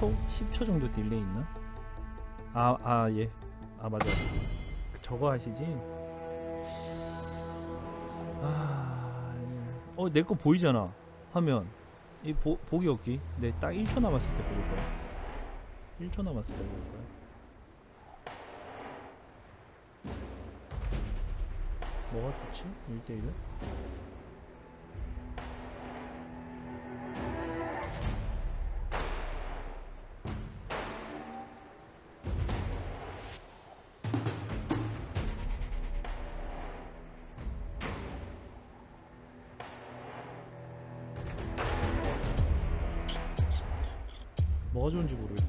10초? 10초 정도 딜레이 있나? 아, 아, 예. 아, 맞아. 저거 하시지? 아, 예. 어, 내 거 보이잖아. 하면. 이 보, 보기 없기. 네, 딱 1초 남았을 때 보일 거야. 1초 남았을 때 보일 거야. 뭐가 좋지? 1대1은? 뭐가 좋은지 모르겠어.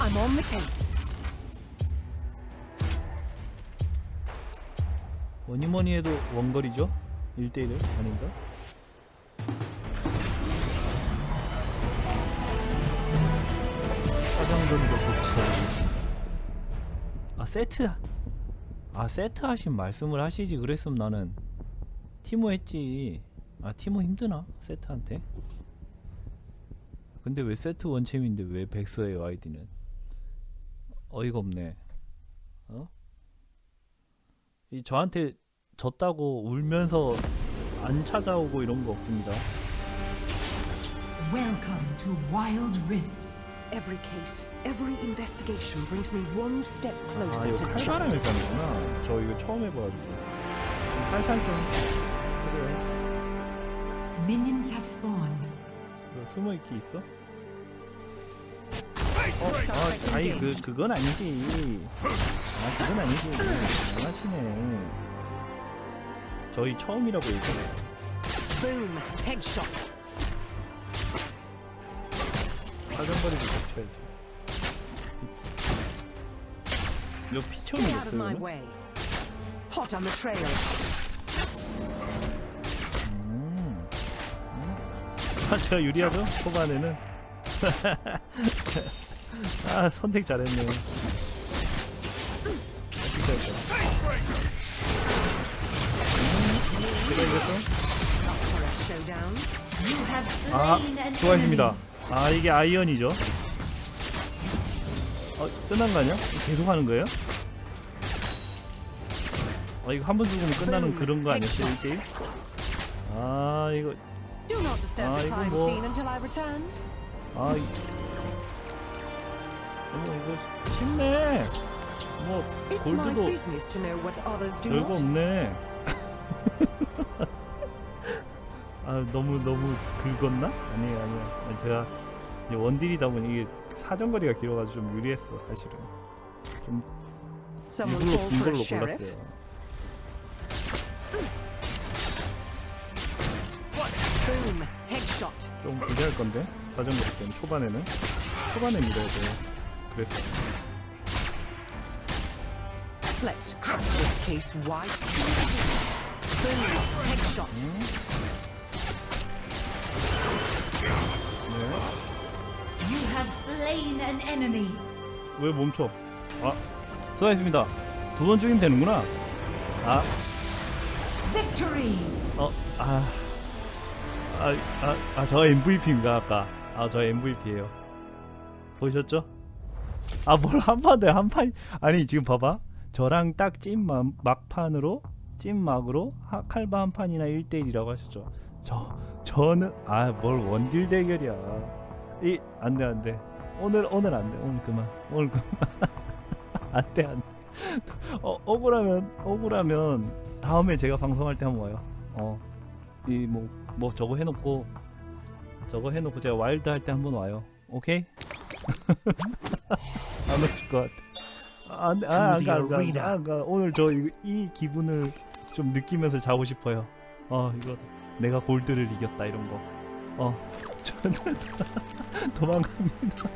I'm on the case. 뭐니 뭐니 해도 원거리죠? 1대1은 아닌가? 화장전도 좋지. 아 세트. 아 세트 하신 말씀을 하시지 그랬으면 나는 티모 했지. 아 티모 힘드나 세트한테? 근데 왜 세트 원챔인데 왜 백서예요 아이디는? 어이가 없네. 어? 이 저한테 졌다고 울면서 안 찾아오고 이런 거 없습니다. Welcome to Wild Rift. Every case, every investigation brings me one step 아 closer 이거 to 칼바람일 justice. 거구나. 저 이거 처음 해봐가지고 살살 좀 그래. Minions have spawned. 이거 숨어 있기 있어? 어, 아, 아니 그 그건 아니지. 아 그건 아니지. 장난치네. 저희 처음이라고 얘기해. Boom, headshot. 사정거리도 겹쳐야지. 이거 way. Hot on the trail. 아, 제가 유리하죠? 초반에는. 아, 선택 잘했네. 진짜 잘했다. 음, 제가 showdown. You have 아, slain an 수고하셨습니다. enemy. 아, 이게 아이언이죠? 어, 끝난 거 아니야? 계속 하는 거예요? 아, 이거 한 번 죽으면 끝나는 그런 거 아니었어요, 1대1? 아, 이거, Do not disturb 아, the 이거 crime 뭐- scene until I return. 아, 이- 어머, 이거 쉽네. 뭐, It's my 골드도 business to know what others do 별거 not. 없네. 아 너무 너무 긁었나? 아니에요 아니에요. 제가 이제 원딜이다 보니 이게 사정거리가 길어가지고 좀 유리했어 사실은. 좀 Someone 일부러 called 긴 for a 걸로 sheriff. 골랐어요. Boom, headshot. 좀 부재할 건데 사정거리 때문에 초반에는 초반에 밀어야 돼. 그래서 Let's crack this case wide. Boom, headshot. 네. You have slain an enemy. 왜 멈춰? 아 수고하셨습니다. 두 번 죽이면 되는구나. 아 Victory. 어, 아, 아, 아, 아, 저 MVP인가 아까? 아, 저 MVP예요. 보셨죠? 아, 뭘 한판 돼, 한 판. 아니 지금 봐봐. 저랑 딱 찐 막판으로 찐 막으로 하- 칼바 한 판이나 1대1이라고 하셨죠. 저 저는 아, 뭘 원딜 대결이야. 이 안 돼 안 돼. 오늘 오늘 안 돼. 오늘 그만. 오늘 그만. 안 돼 안 돼. 어 억울하면 억울하면 다음에 제가 방송할 때 한번 와요. 어. 이 뭐 뭐 저거 해 놓고 저거 해 놓고 제가 와일드 할 때 한번 와요. 오케이? 안 오실 것 같아. 아, 안. 아, 안 가, 안 가, 안 가, 안 가. 오늘 저 이, 이 기분을 좀 느끼면서 자고 싶어요. 어, 이거 내가 골드를 이겼다 이런 거. 어, 저는 도망갑니다.